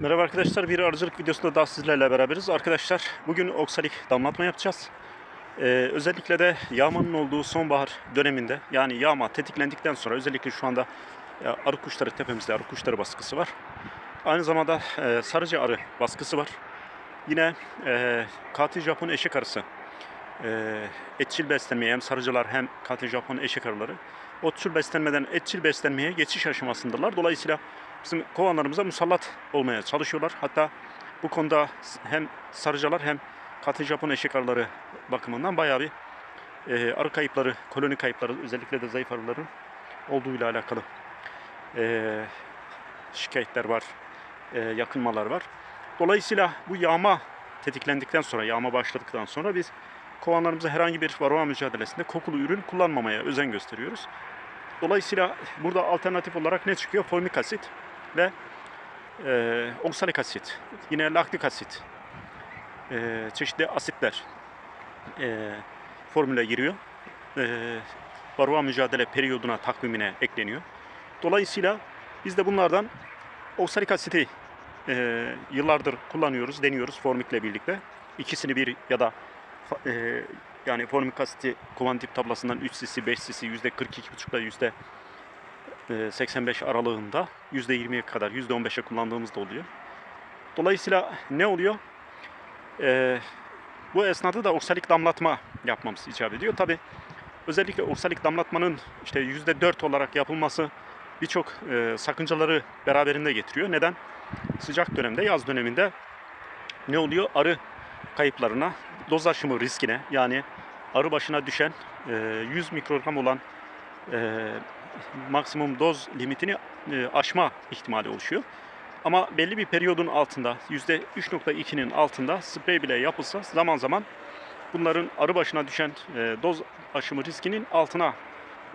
Merhaba arkadaşlar, bir arıcılık videosunda daha sizlerle beraberiz. Arkadaşlar, bugün oksalik damlatma yapacağız. Ee, özellikle de yağmanın olduğu sonbahar döneminde, yani yağma tetiklendikten sonra özellikle şu anda ya, arı kuşları tepemizde arı kuşları baskısı var. Aynı zamanda e, sarıcı arı baskısı var. Yine e, katil Japon eşek arısı. E, etçil beslenmeye hem sarıcılar hem katil Japon eşek arıları. Otçul beslenmeden etçil beslenmeye geçiş aşamasındalar. Dolayısıyla bizim kovanlarımıza musallat olmaya çalışıyorlar. Hatta bu konuda hem sarıcılar hem katı Japon eşek arıları bakımından bayağı bir e, arı kayıpları, koloni kayıpları özellikle de zayıf arıların olduğuyla alakalı e, şikayetler var, e, yakınmalar var. Dolayısıyla bu yağma tetiklendikten sonra, yağma başladıktan sonra biz kovanlarımıza herhangi bir varroa mücadelesinde kokulu ürün kullanmamaya özen gösteriyoruz. Dolayısıyla burada alternatif olarak ne çıkıyor? Formik asit ve e, oksalik asit, yine laktik asit, e, çeşitli asitler e, formüle giriyor. E, varroa mücadele periyoduna, takvimine ekleniyor. Dolayısıyla biz de bunlardan oksalik asiti e, yıllardır kullanıyoruz, deniyoruz formikle birlikte. İkisini bir ya da e, yani formik asiti kuantip tablasından 3 cc, 5 cc, %42,5 ile 85 aralığında %20'ye kadar, %15'e kullandığımız da oluyor. Dolayısıyla ne oluyor? E, bu esnada da oksalik damlatma yapmamız icap ediyor. Tabi özellikle oksalik damlatmanın işte %4 olarak yapılması birçok e, sakıncaları beraberinde getiriyor. Neden? Sıcak dönemde, yaz döneminde ne oluyor? Arı kayıplarına, doz aşımı riskine yani arı başına düşen e, 100 mikrogram olan e, maksimum doz limitini e, aşma ihtimali oluşuyor. Ama belli bir periyodun altında %3.2'nin altında sprey bile yapılsa zaman zaman bunların arı başına düşen e, doz aşımı riskinin altına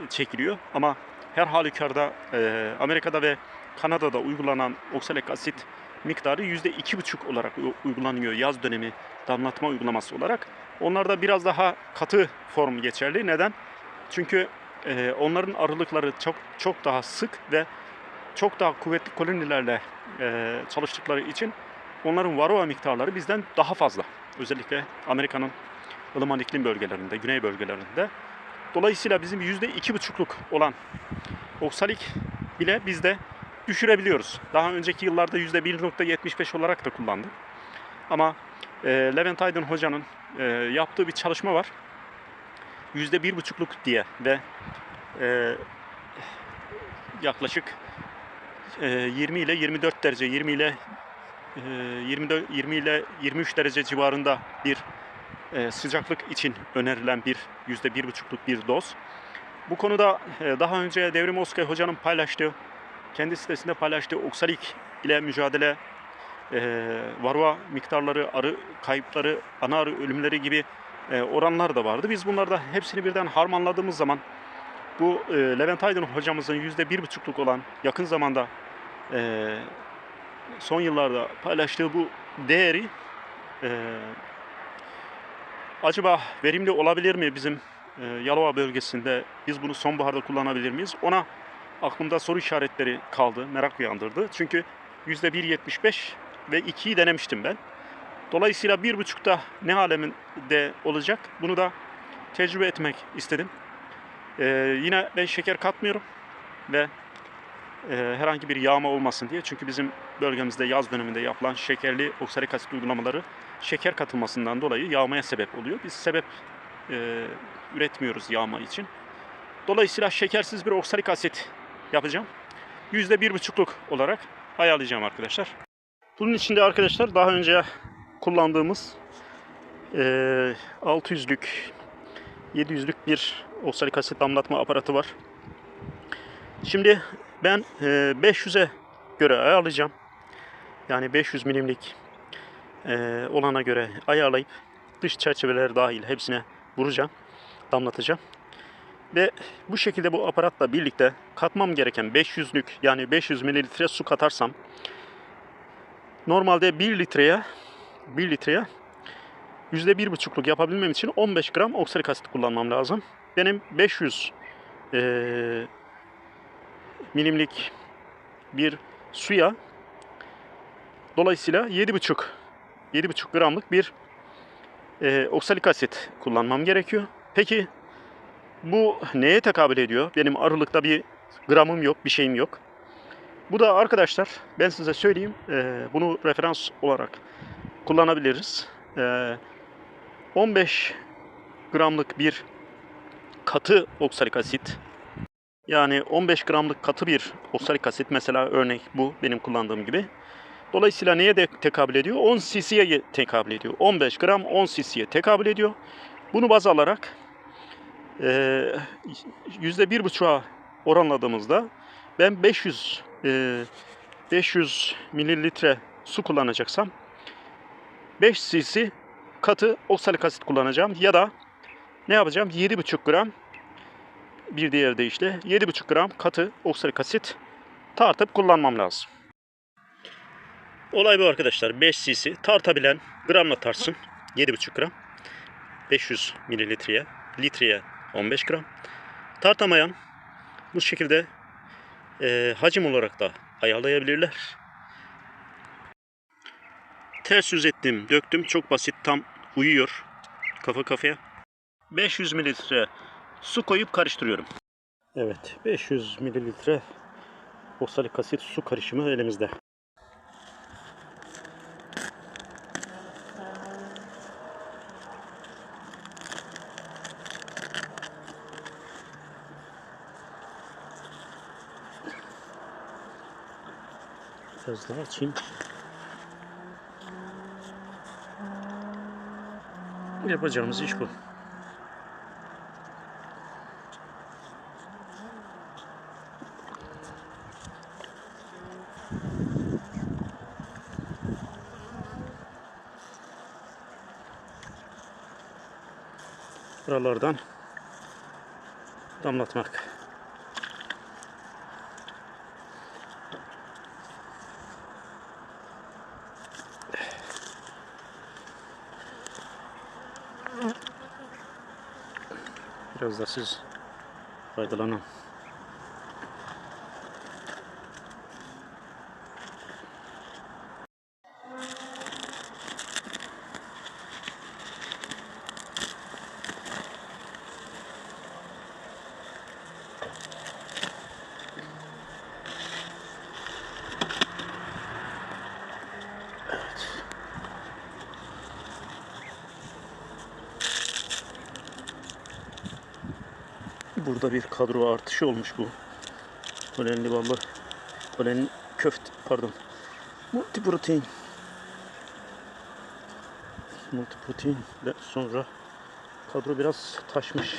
çekiliyor. Ama her halükarda e, Amerika'da ve Kanada'da uygulanan oksalik asit miktarı %2,5 olarak uygulanıyor yaz dönemi damlatma uygulaması olarak. Onlarda biraz daha katı form geçerli. Neden? Çünkü e, onların arılıkları çok çok daha sık ve çok daha kuvvetli kolonilerle e, çalıştıkları için onların varroa miktarları bizden daha fazla. Özellikle Amerika'nın ılıman iklim bölgelerinde, güney bölgelerinde. Dolayısıyla bizim yüzde iki buçukluk olan oksalik bile bizde düşürebiliyoruz. Daha önceki yıllarda yüzde 1.75 olarak da kullandık. Ama e, Levent Aydın hocanın e, yaptığı bir çalışma var. Yüzde bir buçukluk diye ve e, yaklaşık e, 20 ile 24 derece, 20 ile e, 24, 20 ile 23 derece civarında bir e, sıcaklık için önerilen bir yüzde bir buçukluk bir doz. Bu konuda e, daha önce Devrim Oskay hocanın paylaştığı, kendi sitesinde paylaştığı oksalik ile mücadele e, varroa miktarları, arı kayıpları, ana arı ölümleri gibi oranlar da vardı. Biz bunlarda hepsini birden harmanladığımız zaman bu e, Levent Aydın hocamızın yüzde bir buçukluk olan yakın zamanda e, son yıllarda paylaştığı bu değeri e, acaba verimli olabilir mi bizim e, Yalova bölgesinde biz bunu sonbaharda kullanabilir miyiz? Ona aklımda soru işaretleri kaldı, merak uyandırdı. Çünkü %1.75 ve 2'yi denemiştim ben. Dolayısıyla 1.5'da ne aleminde olacak bunu da tecrübe etmek istedim. E, yine ben şeker katmıyorum ve e, herhangi bir yağma olmasın diye. Çünkü bizim bölgemizde yaz döneminde yapılan şekerli oksalik asit uygulamaları şeker katılmasından dolayı yağmaya sebep oluyor. Biz sebep e, üretmiyoruz yağma için. Dolayısıyla şekersiz bir oksalik asit yapacağım. Yüzde bir buçukluk olarak ayarlayacağım arkadaşlar. Bunun için de arkadaşlar daha önce kullandığımız e, 600'lük 700'lük bir oksalik asit damlatma aparatı var. Şimdi ben e, 500'e göre ayarlayacağım. Yani 500 milimlik e, olana göre ayarlayıp dış çerçeveler dahil hepsine vuracağım, damlatacağım. Ve bu şekilde bu aparatla birlikte katmam gereken 500'lük yani 500 mililitre su katarsam normalde 1 litreye 1 litreye %1,5'luk yapabilmem için 15 gram oksalik asit kullanmam lazım. Benim 500 eee milimlik bir suya Dolayısıyla 7,5 7,5 gramlık bir e, oksalik asit kullanmam gerekiyor. Peki bu neye tekabül ediyor? Benim arılıkta bir gramım yok, bir şeyim yok. Bu da arkadaşlar ben size söyleyeyim e, bunu referans olarak kullanabiliriz. E, 15 gramlık bir katı oksalik asit yani 15 gramlık katı bir oksalik asit mesela örnek bu benim kullandığım gibi. Dolayısıyla neye de tekabül ediyor? 10 cc'ye tekabül ediyor. 15 gram 10 cc'ye tekabül ediyor. Bunu baz alarak bir buçuğa oranladığımızda ben 500 eee, 500 mililitre su kullanacaksam 5 cc katı oksalik asit kullanacağım ya da ne yapacağım? 7,5 gram bir diğer deyişle 7,5 gram katı oksalik asit tartıp kullanmam lazım. Olay bu arkadaşlar. 5 cc tartabilen gramla tartsın. 7,5 gram. 500 mililitreye, litreye 15 gram. Tartamayan bu şekilde e, hacim olarak da ayarlayabilirler. Ters yüz ettim, döktüm. Çok basit, tam uyuyor. Kafa kafaya. 500 mililitre su koyup karıştırıyorum. Evet, 500 mililitre oksalik asit su karışımı elimizde. Biraz daha açayım. Yapacağımız iş bu. Buralardan damlatmak. Biraz da siz faydalanın. Burada bir kadro artışı olmuş bu. Polenli ballı. Polen köfte pardon. Multiprotein. Multiprotein ve sonra kadro biraz taşmış.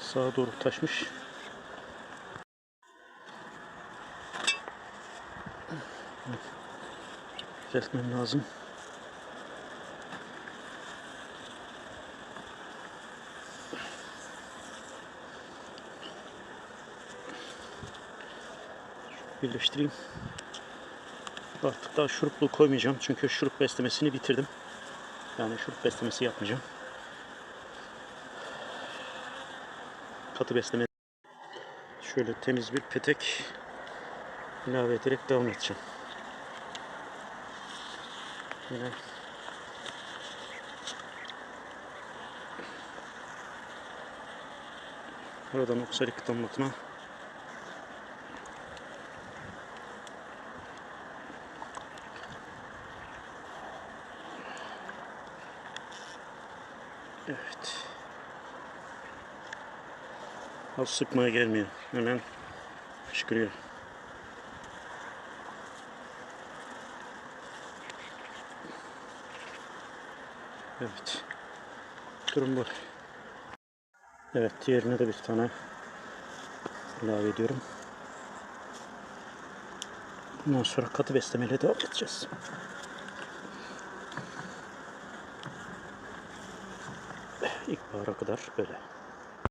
Sağa doğru taşmış. Düzeltmem lazım. Birleştireyim. Artık daha şuruplu koymayacağım çünkü şurup beslemesini bitirdim. Yani şurup beslemesi yapmayacağım. Katı besleme. Şöyle temiz bir petek ilave ederek devam edeceğim. Yine Buradan oksalik damlatma Evet. Az sıkmaya gelmiyor. Hemen fışkırıyor. Evet. Durum bu. Evet, diğerine de bir tane ilave ediyorum. Bundan sonra katı beslemeyle devam edeceğiz. İlkbahara kadar böyle.